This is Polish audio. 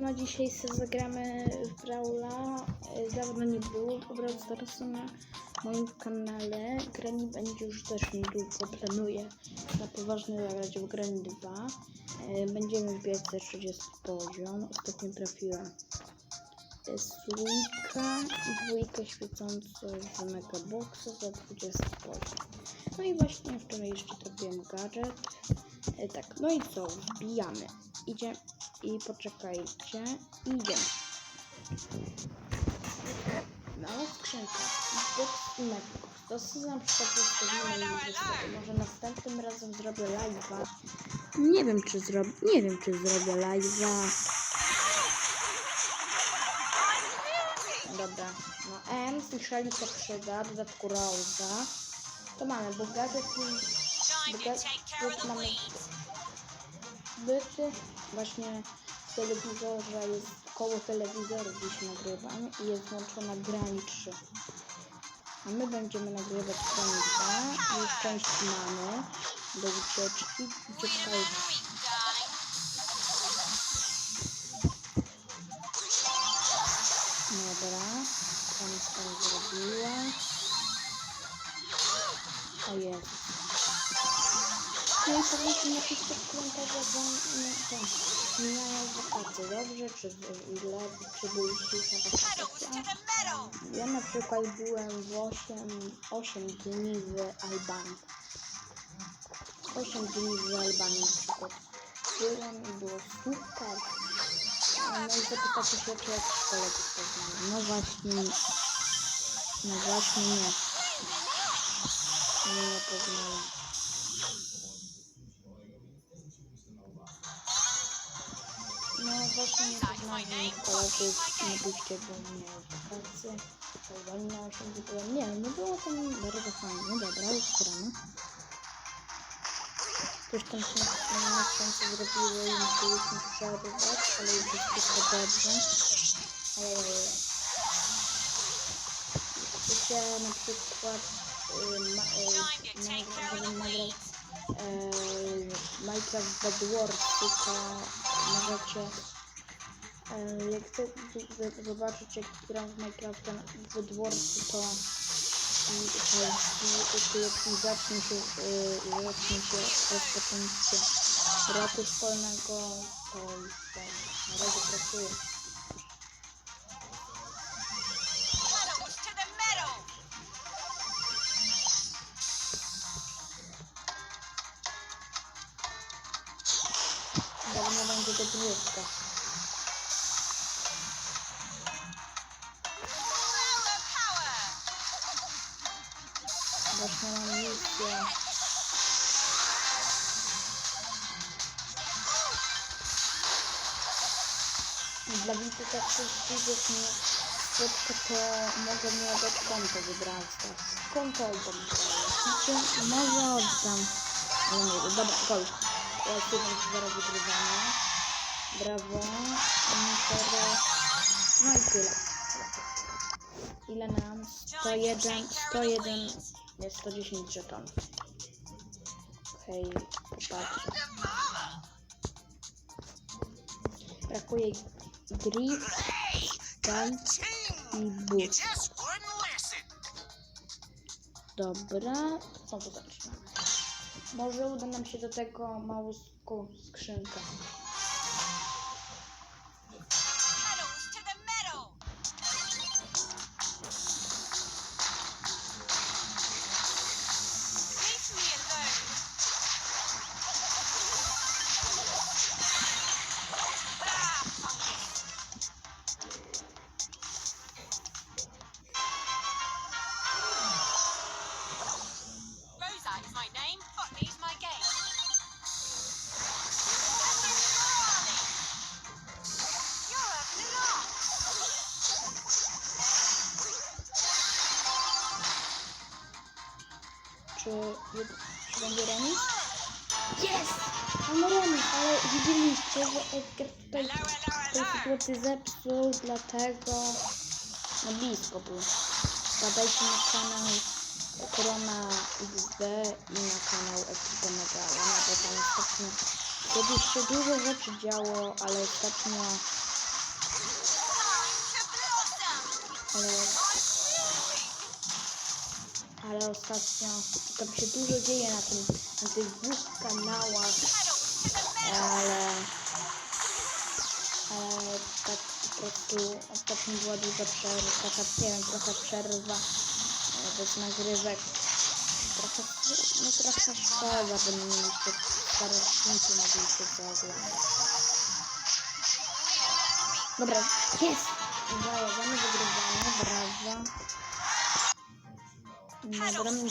No dzisiaj sobie zagramy w Brawla. E, Dawno nie było Brawl Starsu na moim kanale. Grani będzie już też niedługo. Planuję na poważnie zagrać w Grani 2. E, Będziemy wbijać też 30 poziom. Ostatnio trafiłem e, Słika i dwójkę świecącą z Megaboxa za 20 poziom. No i właśnie wczoraj jeszcze trafiłem gadżet. E, Tak, no i co? Wbijamy. Idzie i poczekajcie. Idziemy. Mała skrzynka. Box i przykład zostawimy i może, następnym razem zrobię live'a. Nie wiem czy zrobię. Nie wiem czy zrobię live'a. Dobra. No M słyszeli się przyda. Dodatku Rosa. To mamy Bugatę i mamy. Byty. Właśnie w telewizorze jest koło telewizoru gdzieś nagrywam i jest włączona grani 3 a my będziemy nagrywać grani 2 i część mamy do ucieczki Freedom uciekajcie no i powiedzmy napiszcie w komentarzach, że nie, ten, mijają wakacje, dobrze, czy źle, czy byliście na wakacjach? Ja na przykład byłem w 8, 8 dni w Albanii. 8 dni w Albanii na przykład. Byłem i było super. No i zapytacie się, czy jak w szkole to poznałem. No właśnie, no właśnie nie. Nie, nie poznałem. Właśnie nie poznałem kolegów, nie byście bo mnie wakacje. Albanii na 8 dni byłem. Nie, było tam bardzo fajnie. Dobra, już gramy. Coś tam się na szczęście zrobiło i musieliśmy przerwać, ale już jest wszystko dobrze. Ojej. Chcecie na przykład y, ma, y, nagrać, żebym nagrał Minecraft Bed Wars, tylko możecie jak chcecie zobaczyć, jak gram w Minecrafta w dworcu, to jak zacznie się, zacznie się rozpoczęcie roku szkolnego, to już na razie pracuję. Dawno będzie do 20. Właśnie mam misję. Dla widzów tak widzów mnie spotka, to mogę mi oddać konto wybrać teraz. Konto albo Znaczy, może oddam. Ale nie dobra, gol. Ja sobie zaraz wygrywane. Brawo. Teraz... No i tyle. Ile nam? 101, 101, jest 110 żetonów. Okej, popatrz. Brakuje grip, gun i but. Dobra, co zaczynamy? Może uda nam się do tego małą sk- skrzynkę. czy, czy będzie remis? Jest! Mamy remis, ale widzieliście, że Edgar tutaj tej sytuacji zepsuł, dlatego no blisko był. Badajcie na kanał Korona XB i na kanał Ekipa Megala, no bo tam ostatnio kiedyś się dużo rzeczy działo, ale ostatnio ale ale ostatnio tam się dużo dzieje na, tym, na tych dwóch kanałach, ale, ale tak po prostu ostatnio była duża przerwa, taka, nie wiem, trochę przerwa e, bez nagrywek. Trochę, no trochę szkoda, bo nie mieliście parę odcinków, mogliście to oglądać. Dobra, jest! Uwaga, mamy wygrywane, brawa. Dobra, my sobie